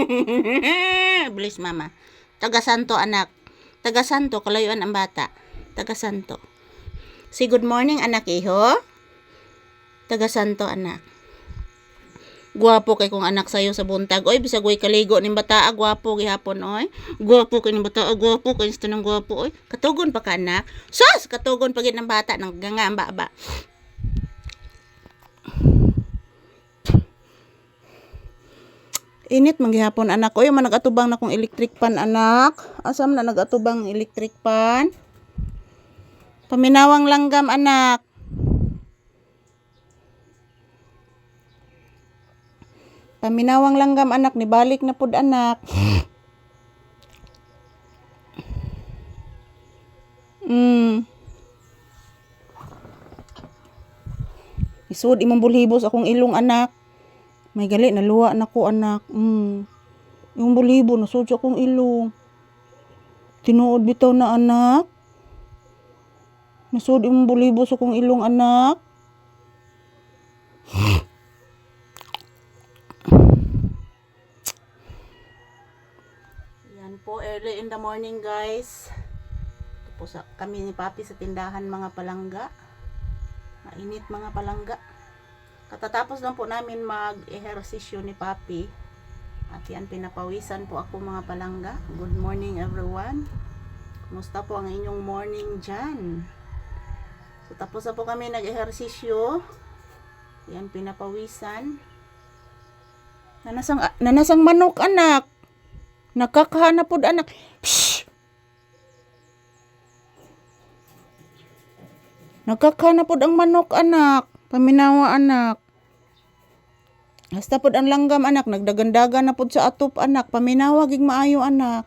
Bilis mama. Taga Santo anak. Taga Santo, kalayuan ang bata. Taga Santo. Si good morning anak iho. Taga Santo anak. Gwapo kay kong anak sayo sa buntag. Oy, bisag way kaligo ning bata, gwapo gihapon oy. Gwapo kay ning bata, gwapo kay gusto ng gwapo oy. Katugon pa ka anak. Sus, katugon pa gid ng bata nang ganga ang baba. Init manggihapon anak. Oy, man nagatubang na kong electric pan anak. Asam na nagatubang electric pan. Paminawang langgam anak. Paminawang langgam anak ni balik na pud anak. Mm. Isud imong bulhibos akong ilong anak. May gali naluwa na ko anak. Mm. Yung bulibo nasud sa akong ilong. Tinuod bitaw na anak. Nasud imong bulibo sa akong ilong anak. Yan po, early in the morning guys. Ito po sa, kami ni Papi sa tindahan mga palangga. Mainit mga palangga. Katatapos lang po namin mag-ehersisyo ni Papi. At yan, pinapawisan po ako mga palangga. Good morning everyone. Kumusta po ang inyong morning dyan? So, tapos na po kami nag-ehersisyo. Yan, pinapawisan. Nanasang, nanasang manok, anak. Nakakahanap anak. Pshh! Nagkakana ang manok anak. Paminawa anak. Hasta pod ang langgam anak. Nagdagandaga na pod sa atop anak. Paminawa gig maayo anak.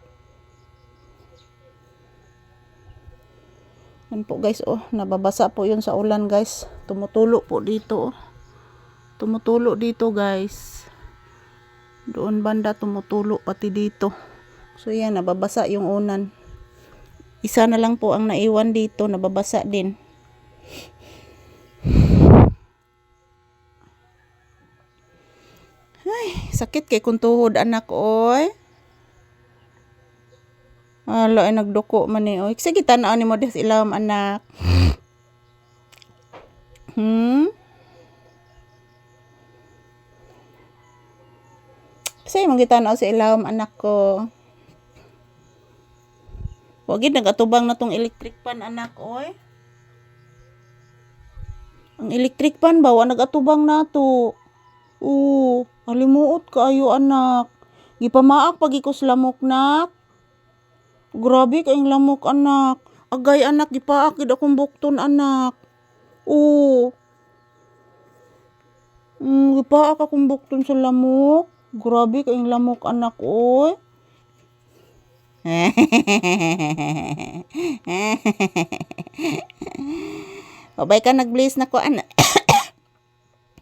Yan po guys oh. Nababasa po yun sa ulan guys. Tumutulo po dito oh. Tumutulo dito guys. Doon banda tumutulo pati dito. So yan nababasa yung unan. Isa na lang po ang naiwan dito. Nababasa din. Ay, sakit kay kung tuhod anak oy. Ala ay nagduko man ni oy. Sige tanaw ni mo des ilawom anak. Hmm? Say mong gitanaw sa ilawom anak ko. Wag gid nagatubang na tong electric pan anak oy. Ang electric pan ba nagatubang nato. Oo, alimuot kaayo anak. Gipamaak pagi ko sa lamok nak. Grabe kayong lamok anak. Agay anak gipaak gid akong bukton anak. Oo. Mm, gipaak akong bukton sa lamok. Grabe kayong lamok anak oy. Babay ka nag-blaze na ko anak.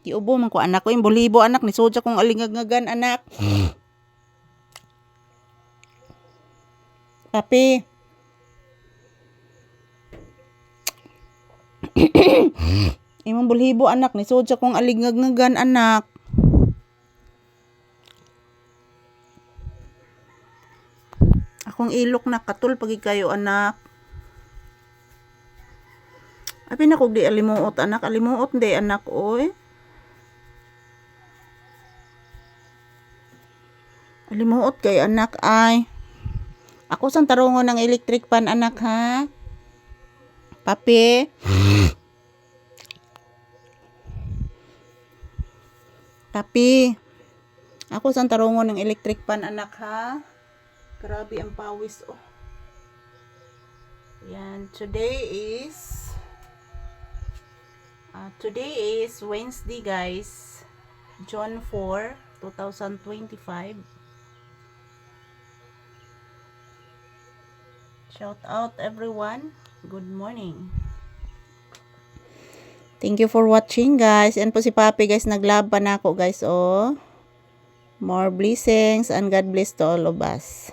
Giubo man ko anak ko yung bulibo anak ni sudya kong alingagagan anak. Papi. Imong bulhibo anak ni sudya kong alingagagan anak. Akong ilok na katul pagi kayo anak. Abi na kog di alimuot anak, alimuot di anak oy. Alimuot kay anak ay. Ako sang tarungon ng electric pan anak ha. Papi. Papi. Ako sang tarungon ng electric pan anak ha. Grabe ang pawis oh. Yan, today is uh, today is Wednesday guys. John 4, 2025. Shout out everyone. Good morning. Thank you for watching guys. Yan po si Papi guys. Naglaban ako guys oh. More blessings and God bless to all of us.